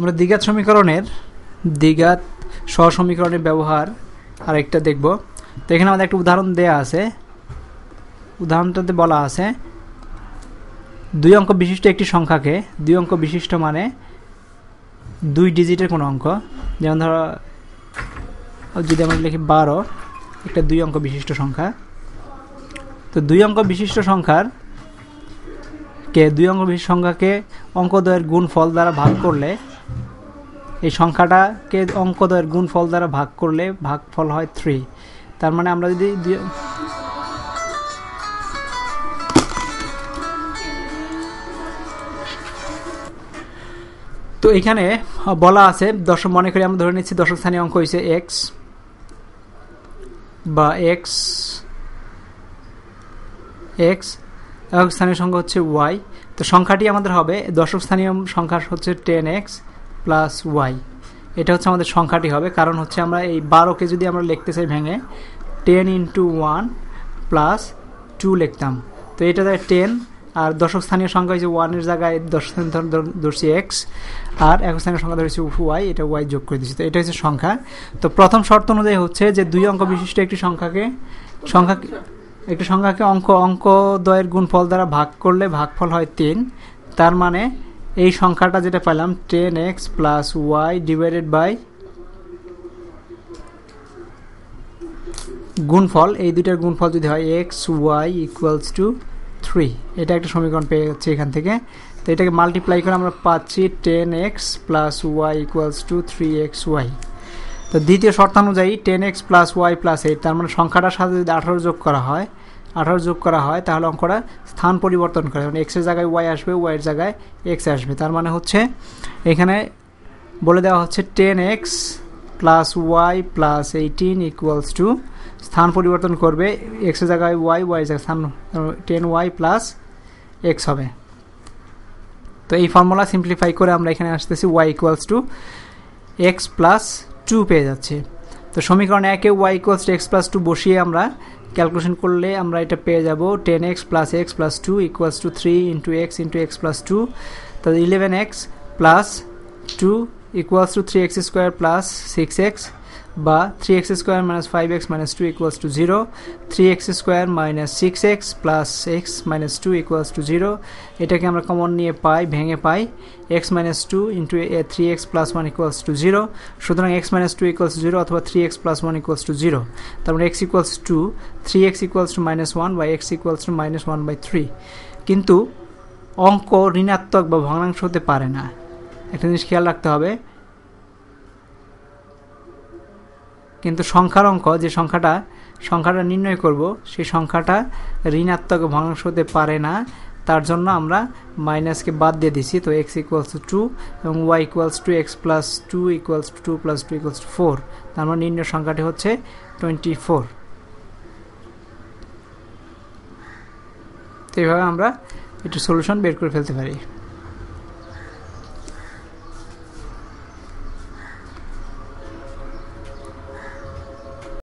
আমরা দ্বিঘাত সমীকরণের, দ্বিঘাত সহসমীকরণের ব্যবহার আরেকটা দেখব। তো এখানে আমাদের একটা উদাহরণ দেয়া আছে। উদাহরণটাতে বলা আছে, দুই অঙ্ক বিশিষ্ট একটি সংখ্যাকে, দুই অঙ্ক বিশিষ্ট মানে দুই ডিজিটের কোনো অঙ্ক। যেমন ধরো, যদি আমরা লিখি বারো, একটা দুই অঙ্ক বিশিষ্ট সংখ্যা। তো দুই অঙ্ক বিশিষ্ট সংখ্যার কে, দুই অঙ্ক বিশিষ্ট সংখ্যাকে অঙ্কদ্বয়ের গুণ ফল দ্বারা ভাগ করলে এই সংখ্যাটাকে অঙ্কদ্বয়ের গুণ ফল দ্বারা ভাগ করলে ভাগফল হয় থ্রি তার মানে আমরা যদি তো এখানে বলা আছে, দশম মনে করি আমরা ধরে নিচ্ছি দশম স্থানীয় অঙ্ক হয়েছে এক্স বা এক্স এক্স একক স্থানীয় সংখ্যা হচ্ছে ওয়াই তো সংখ্যাটি আমাদের হবে দশক স্থানীয় সংখ্যা হচ্ছে টেন এক্স প্লাস ওয়াই এটা হচ্ছে আমাদের সংখ্যাটি হবে, কারণ হচ্ছে আমরা এই বারোকে যদি আমরা লিখতে চাই ভেঙে ten into one plus two লিখতাম। তো এটা দেয় টেন আর দশক স্থানীয় সংখ্যা হচ্ছে ওয়ানের জায়গায় দশ ধরছি এক্স আর এক স্থানীয় সংখ্যা ধরেছি ওয়াই এটা ওয়াই যোগ করে দিচ্ছি তো এটা হচ্ছে সংখ্যা। তো প্রথম শর্ত অনুযায়ী হচ্ছে যে দুই অঙ্ক বিশিষ্ট একটি সংখ্যাকে সংখ্যা একটি সংখ্যাকে অঙ্ক অঙ্ক দ্বয়ের গুণফল দ্বারা ভাগ করলে ভাগফল হয় তিন, তার মানে এই সংখ্যাটা যেটা পেলাম ten x plus y divided by গুণফল, এই দুইটার গুণফল যদি হয় x y equals to three এটা একটা সমীকরণ পেয়ে যাচ্ছে এখান থেকে। তো এটাকে মাল্টিপ্লাই করে আমরা পাচ্ছি ten x plus y equals to three x y তো দ্বিতীয় শর্তানুযায়ী ten x plus y plus eight তার মানে সংখ্যাটার সাথে যদি আঠারো যোগ করা হয় আঠারো যোগ করা হয়, তাহলে অঙ্কটা স্থান পরিবর্তন করে মানে এক্সের জায়গায় ওয়াই আসবে ওয়াইয়ের জায়গায় এক্স আসবে। তার মানে হচ্ছে এখানে বলে দেওয়া হচ্ছে ten x plus y plus eighteen equals to স্থান পরিবর্তন করবে এক্সের জায়গায় ওয়াই ওয়াই জায়গায় স্থান টেন ওয়াই প্লাস এক্স হবে। তো এই ফর্মুলা সিম্পলিফাই করে আমরা এখানে আসতেছি y equals to x plus two পেয়ে যাচ্ছে। তো সমীকরণ একে y equals to x plus two বসিয়ে আমরা ক্যালকুলেশন করলে আমরা এটা পেয়ে যাব ten x plus x plus two equals to three into x into x plus two তাহলে eleven x plus two equals to three x square plus six x বা three x square minus five x minus two equals to zero three x square minus six x plus x minus two equals to zero এটাকে আমরা common নিয়ে পাই, ভেঙে পাই x minus two into three x plus one equals to zero সুতরাং x minus two equals zero অথবা three x plus one equals to zero তারপরে x equals two three x equals to minus one by x equals to minus one by three কিন্তু অঙ্ক ঋণাত্মক বা ভগ্নাংশ হতে পারে না। একটা জিনিস খেয়াল রাখতে হবে কিন্তু সংখ্যার অঙ্ক, যে সংখ্যাটা সংখ্যাটা নির্ণয় করব, সেই সংখ্যাটা ঋণাত্মক ভগ্নাংশ হতে পারে না। তার জন্য আমরা মাইনাসকে বাদ দিয়ে দিছি, তো এক্স ইকুয়ালস টু এবং y equals to x plus two equals to two plus two equals to four তার মানে নির্ণয় সংখ্যাটি হচ্ছে টোয়েন্টি ফোর তো এইভাবে আমরা একটু সলিউশন বের করে ফেলতে পারি।